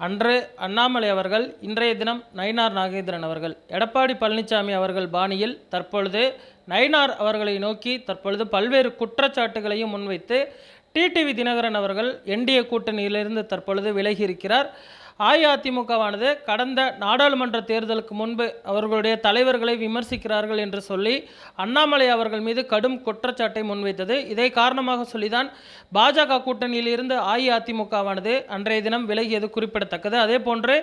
அன்று அண்ணாமலை அவர்கள் இன்றைய தினம் நயினார் நாகேந்திரன் அவர்கள் எடப்பாடி பழனிசாமி அவர்கள் பாணியில் தற்பொழுது நயினார் அவர்களை நோக்கி தற்பொழுது பல்வேறு குற்றச்சாட்டுகளையும் முன்வைத்து டிடிவி தினகரன் அவர்கள் என்டிஏ கூட்டணியிலிருந்து தற்பொழுது விலகி இருக்கிறார். அஇஅதிமுகவானது கடந்த நாடாளுமன்ற தேர்தலுக்கு முன்பு அவர்களுடைய தலைவர்களை விமர்சிக்கிறார்கள் என்று சொல்லி அண்ணாமலை அவர்கள் மீது கடும் குற்றச்சாட்டை முன்வைத்தது. இதை காரணமாக சொல்லிதான் பாஜக கூட்டணியில் இருந்து அஇஅதிமுகவானது அன்றைய தினம் விலகியது குறிப்பிடத்தக்கது. அதே போன்று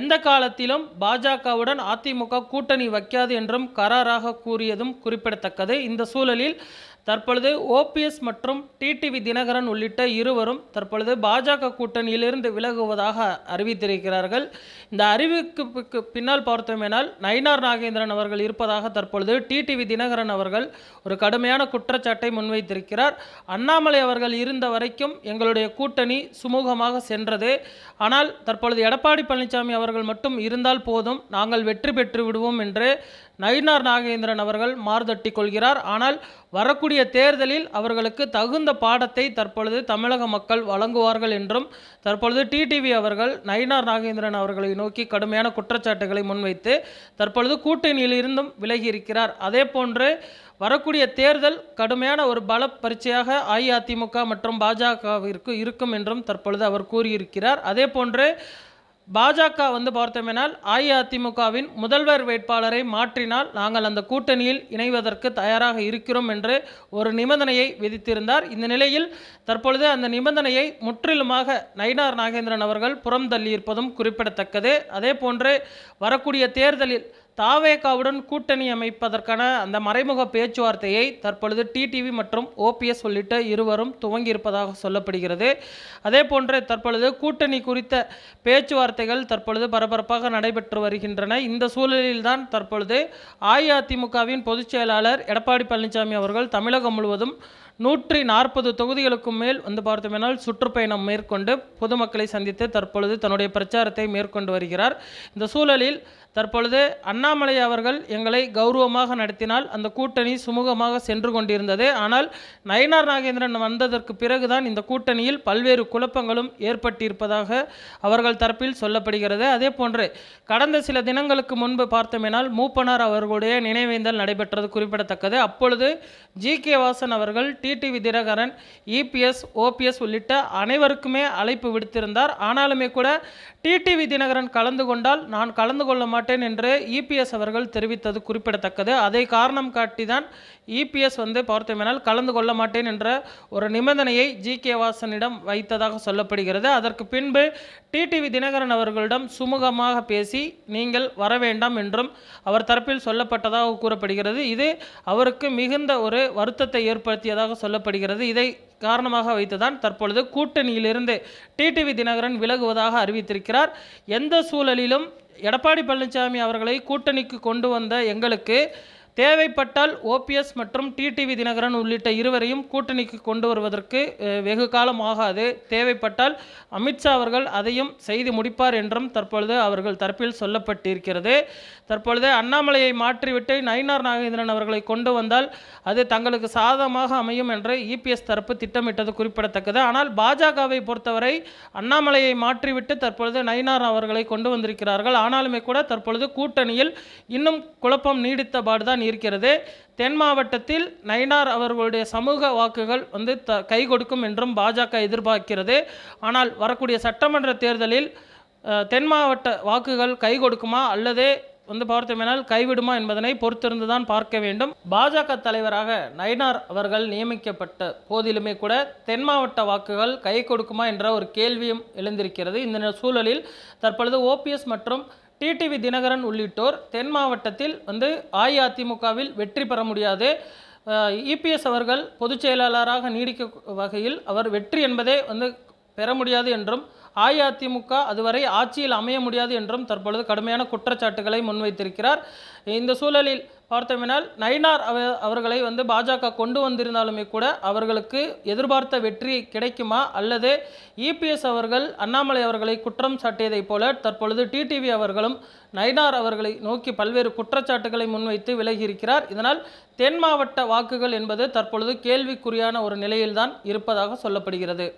எந்த காலத்திலும் பாஜகவுடன் அதிமுக கூட்டணி வைக்காது என்றும் கராராக கூறியதும் குறிப்பிடத்தக்கது. இந்த சூழலில் தற்பொழுது ஓபிஎஸ் மற்றும் டிடிவி தினகரன் உள்ளிட்ட இருவரும் தற்பொழுது பாஜக கூட்டணியிலிருந்து விலகுவதாக அறிவி அறிவித்திருக்கிறார்கள் இந்த அறிவிப்புக்கு பின்னால் பார்த்தோமேனால் நயினார் நாகேந்திரன் அவர்கள் இருப்பதாக தற்பொழுது டிடிவி தினகரன் அவர்கள் ஒரு கடுமையான குற்றச்சாட்டை முன்வைத்திருக்கிறார். அண்ணாமலை அவர்கள் இருந்த வரைக்கும் எங்களுடைய கூட்டணி சுமூகமாக சென்றது. ஆனால் தற்பொழுது எடப்பாடி பழனிசாமி அவர்கள் மட்டும் இருந்தால் போதும் நாங்கள் வெற்றி பெற்று விடுவோம் என்று நயினார் நாகேந்திரன் அவர்கள் மார்தட்டி கொள்கிறார். ஆனால் வரக்கூடிய தேர்தலில் அவர்களுக்கு தகுந்த பாடத்தை தற்பொழுது தமிழக மக்கள் வழங்குவார்கள் என்றும் தற்பொழுது டிடிவி அவர்கள் நயினார் நாகேந்திரன் அவர்களை நோக்கி கடுமையான குற்றச்சாட்டுகளை முன்வைத்து தற்பொழுது கூட்டணியில் இருந்தும் விலகி இருக்கிறார். அதே போன்று வரக்கூடிய தேர்தல் கடுமையான ஒரு பல பரீட்சையாக அஇஅதிமுக மற்றும் பாஜகவிற்கு இருக்கும் என்றும் தற்பொழுது அவர் கூறியிருக்கிறார். அதே போன்று பாஜக வந்து பார்த்தோமேனால் அஇஅதிமுகவின் முதல்வர் வேட்பாளரை மாற்றினால் நாங்கள் அந்த கூட்டணியில் இணைவதற்கு தயாராக இருக்கிறோம் என்று ஒரு நிபந்தனையை விதித்திருந்தார். இந்த நிலையில் தற்பொழுது அந்த நிபந்தனையை முற்றிலுமாக நயினார் நாகேந்திரன் அவர்கள் புறம் தள்ளியிருப்பதும் குறிப்பிடத்தக்கது. அதே போன்று வரக்கூடிய தேர்தலில் தாவேகாவுடன் கூட்டணி அமைப்பதற்கான அந்த மறைமுக பேச்சுவார்த்தையை தற்பொழுது டிடிவி மற்றும் ஓபிஎஸ் உள்ளிட்ட இருவரும் துவங்கியிருப்பதாக சொல்லப்படுகிறது. அதே போன்று தற்பொழுது கூட்டணி குறித்த பேச்சுவார்த்தைகள் தற்பொழுது பரபரப்பாக நடைபெற்று வருகின்றன. இந்த சூழலில்தான் தற்பொழுது அஇஅதிமுகவின் பொதுச் செயலாளர் எடப்பாடி பழனிசாமி அவர்கள் தமிழகம் முழுவதும் நூற்றி நாற்பது தொகுதிகளுக்கும் மேல் வந்து பார்த்தோமேனால் சுற்றுப்பயணம் மேற்கொண்டு பொதுமக்களை சந்தித்து தற்பொழுது தன்னுடைய பிரச்சாரத்தை மேற்கொண்டு வருகிறார். இந்த சூழலில் தற்பொழுது அண்ணாமலை அவர்கள் எங்களை கௌரவமாக நடத்தினால் அந்த கூட்டணி சுமூகமாக சென்று கொண்டிருந்தது. ஆனால் நயனார் நாகேந்திரன் வந்ததற்கு பிறகுதான் இந்த கூட்டணியில் பல்வேறு குழப்பங்களும் ஏற்பட்டிருப்பதாக அவர்கள் தரப்பில் சொல்லப்படுகிறது. அதே போன்று கடந்த சில தினங்களுக்கு முன்பு பார்த்தோமேனால் மூப்பனார் அவர்களுடைய நினைவேந்தல் நடைபெற்றது குறிப்பிடத்தக்கது. அப்பொழுது ஜி. கே. வாசன் அவர்கள் டிடிவி தினகரன் இபிஎஸ் ஓபிஎஸ் உள்ளிட்ட அனைவருக்குமே அழைப்பு விடுத்திருந்தார். ஆனாலுமே கூட டிடிவி தினகரன் கலந்து கொண்டால் நான் கலந்து கொள்ள மாட்டேன் என்று இபிஎஸ் அவர்கள் தெரிவித்தது குறிப்பிடத்தக்கது. அதை காரணம் காட்டி தான் இபிஎஸ் வந்து பார்த்தோமேனால் கலந்து கொள்ள மாட்டேன் என்ற ஒரு நிபந்தனையை ஜி கே வாசனிடம் வைத்ததாக சொல்லப்படுகிறது. அதற்கு பின்பு டிடிவி தினகரன் அவர்களிடம் சுமூகமாக பேசி நீங்கள் வர வேண்டாம் என்றும் அவர் தரப்பில் சொல்லப்பட்டதாக கூறப்படுகிறது. இது அவருக்கு மிகுந்த ஒரு வருத்தத்தை ஏற்படுத்தியதாக சொல்லப்படுகிறது. இதை காரணமாக வைத்துதான் தற்பொழுது கூட்டணியிலிருந்து டிடிவி தினகரன் விலகுவதாக அறிவித்திருக்கிறார். எந்த சூழலிலும் எடப்பாடி பழனிசாமி அவர்களை கூட்டணிக்கு கொண்டு வந்த எங்களுக்கு தேவைப்பட்டால் ஓபிஎஸ் மற்றும் டிடிவி தினகரன் உள்ளிட்ட இருவரையும் கூட்டணிக்கு கொண்டு வருவதற்கு வெகு காலம் ஆகாது. தேவைப்பட்டால் அமித்ஷா அவர்கள் அதையும் செய்து முடிப்பார் என்றும் தற்பொழுது அவர்கள் தரப்பில் சொல்லப்பட்டிருக்கிறது. தற்பொழுது அண்ணாமலையை மாற்றிவிட்டு நயினார் நாகேந்திரன் அவர்களை கொண்டு வந்தால் அது தங்களுக்கு சாதகமாக அமையும் என்று இபிஎஸ் தரப்பு திட்டமிட்டது குறிப்பிடத்தக்கது. ஆனால் பாஜகவை பொறுத்தவரை அண்ணாமலையை மாற்றிவிட்டு தற்பொழுது நயினார் அவர்களை கொண்டு வந்திருக்கிறார்கள். ஆனாலுமே கூட தற்பொழுது கூட்டணியில் இன்னும் குழப்பம் நீடித்த பாடுதான் இருக்கிறது. தென் மாவட்டத்தில் நயினார் அவர்களுடைய சமூக வாக்குகள் வந்து த கை கொடுக்கும் என்றும் பாஜக எதிர்பார்க்கிறது. ஆனால் வரக்கூடிய சட்டமன்ற தேர்தலில் தென் மாவட்ட வாக்குகள் கை கொடுக்குமா? அல்லது வந்து பார்த்தோமேனால் கைவிடுமா என்பதனை பொறுத்திருந்து தான் பார்க்க வேண்டும். பாஜக தலைவராக நயினார் அவர்கள் நியமிக்கப்பட்ட போதிலுமே கூட தென் மாவட்ட வாக்குகள் கை கொடுக்குமா என்ற ஒரு கேள்வியும் எழுந்திருக்கிறது. இந்த சூழலில் தற்பொழுது ஓபிஎஸ் மற்றும் டிடிவி தினகரன் உள்ளிட்டோர் தென் மாவட்டத்தில் வந்து அஇஅதிமுகவில் வெற்றி பெற முடியாது. இபிஎஸ் அவர்கள் பொதுச் செயலாளராக நீடிக்க வகையில் அவர் வெற்றி என்பதே வந்து பெற முடியாது என்றும் அஇஅதிமுக அதுவரை ஆட்சியில் அமைய முடியாது என்றும் தற்பொழுது கடுமையான குற்றச்சாட்டுகளை முன்வைத்திருக்கிறார். இந்த சூழலில் பார்த்தோம்னால் நயினார் அவ அவர்களை வந்து பாஜக கொண்டு வந்திருந்தாலுமே கூட அவர்களுக்கு எதிர்பார்த்த வெற்றி கிடைக்குமா? அல்லது இபிஎஸ் அவர்கள் அண்ணாமலை அவர்களை குற்றம் சாட்டியதைப் போல தற்பொழுது டிடிவி அவர்களும் நயினார் அவர்களை நோக்கி பல்வேறு குற்றச்சாட்டுகளை முன்வைத்து விலகியிருக்கிறார். இதனால் தென் மாவட்ட வாக்குகள் என்பது தற்பொழுது கேள்விக்குறியான ஒரு நிலையில்தான் இருப்பதாக சொல்லப்படுகிறது.